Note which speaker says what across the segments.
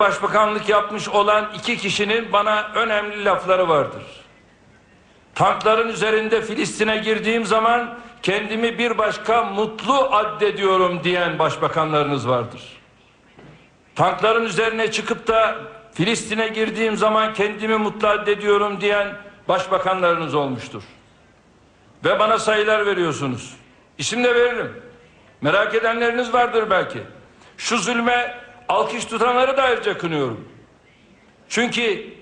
Speaker 1: başbakanlık yapmış olan iki kişinin bana önemli lafları vardır. Tankların üzerinde Filistin'e girdiğim zaman kendimi bir başka mutlu addediyorum diyen başbakanlarınız vardır. Tankların üzerine çıkıp da Filistin'e girdiğim zaman kendimi mutlu addediyorum diyen başbakanlarınız olmuştur. Ve bana sayılar veriyorsunuz. İsim de veririm. Merak edenleriniz vardır belki. Şu zulme alkış tutanları da ayrıca kınıyorum. Çünkü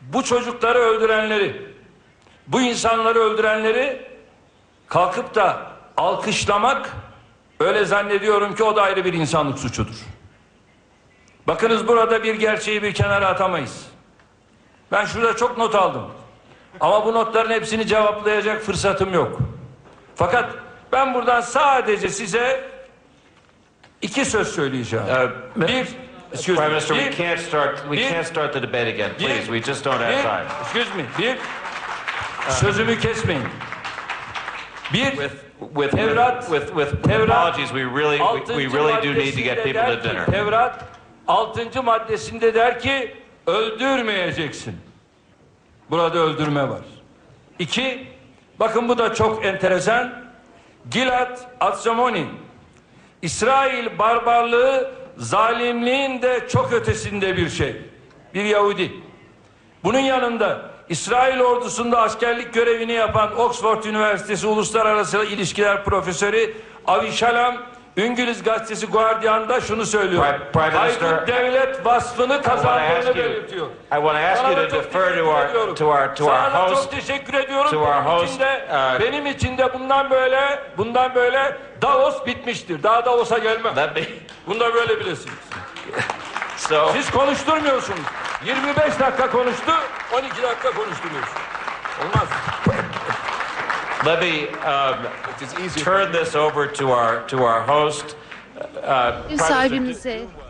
Speaker 1: bu çocukları öldürenleri, bu insanları öldürenleri kalkıp da alkışlamak öyle zannediyorum ki o da ayrı bir insanlık suçudur. Bakınız burada bir gerçeği bir kenara atamayız. Ben şurada çok not aldım. Ama bu notların hepsini cevaplayacak fırsatım yok. Fakat ben buradan sadece size iki söz söyleyeceğim.
Speaker 2: Uh,
Speaker 1: bir, excuse
Speaker 2: Prime
Speaker 1: me,
Speaker 2: Minister, we
Speaker 1: bir,
Speaker 2: can't start. We
Speaker 1: bir-
Speaker 2: can't start the debate again,
Speaker 1: bir-
Speaker 2: please. We just don't have
Speaker 1: bir-
Speaker 2: time.
Speaker 1: Excuse me. Bir, sözümü kesmeyin. Bir,
Speaker 2: With with
Speaker 1: Tevrat-
Speaker 2: with with, with
Speaker 1: Tevrat-
Speaker 2: apologies, we really we, we really do need to get people to
Speaker 1: ki,
Speaker 2: dinner.
Speaker 1: Tevrat 6. maddesinde der ki öldürmeyeceksin. Burada öldürme var. İki, bakın bu da çok enteresan. Gilad Atzamoni, İsrail barbarlığı zalimliğin de çok ötesinde bir şey. Bir Yahudi. Bunun yanında İsrail ordusunda askerlik görevini yapan Oxford Üniversitesi Uluslararası İlişkiler Profesörü Avi Shalom İngiliz gazetesi Guardian'da şunu söylüyor.
Speaker 2: Prime- Prime
Speaker 1: devlet vasfını
Speaker 2: ask
Speaker 1: kazandığını belirtiyor.
Speaker 2: I wanna ask
Speaker 1: Sana
Speaker 2: you to defer to our- to our- to our
Speaker 1: Sana
Speaker 2: host-
Speaker 1: çok teşekkür ediyorum.
Speaker 2: to our
Speaker 1: benim
Speaker 2: host,
Speaker 1: için de,
Speaker 2: uh,
Speaker 1: benim için de bundan böyle bundan böyle Davos bitmiştir. Daha Davos'a gelmem.
Speaker 2: Let me.
Speaker 1: Bunu da böyle bilesiniz.
Speaker 2: So
Speaker 1: Siz konuşturmuyorsunuz. 25 dakika konuştu, 12 dakika konuşturuyorsun. Olmaz.
Speaker 2: Let me um, turn this over to our to our host. Uh, Prime
Speaker 3: Ev
Speaker 2: Minister,
Speaker 3: sahibimize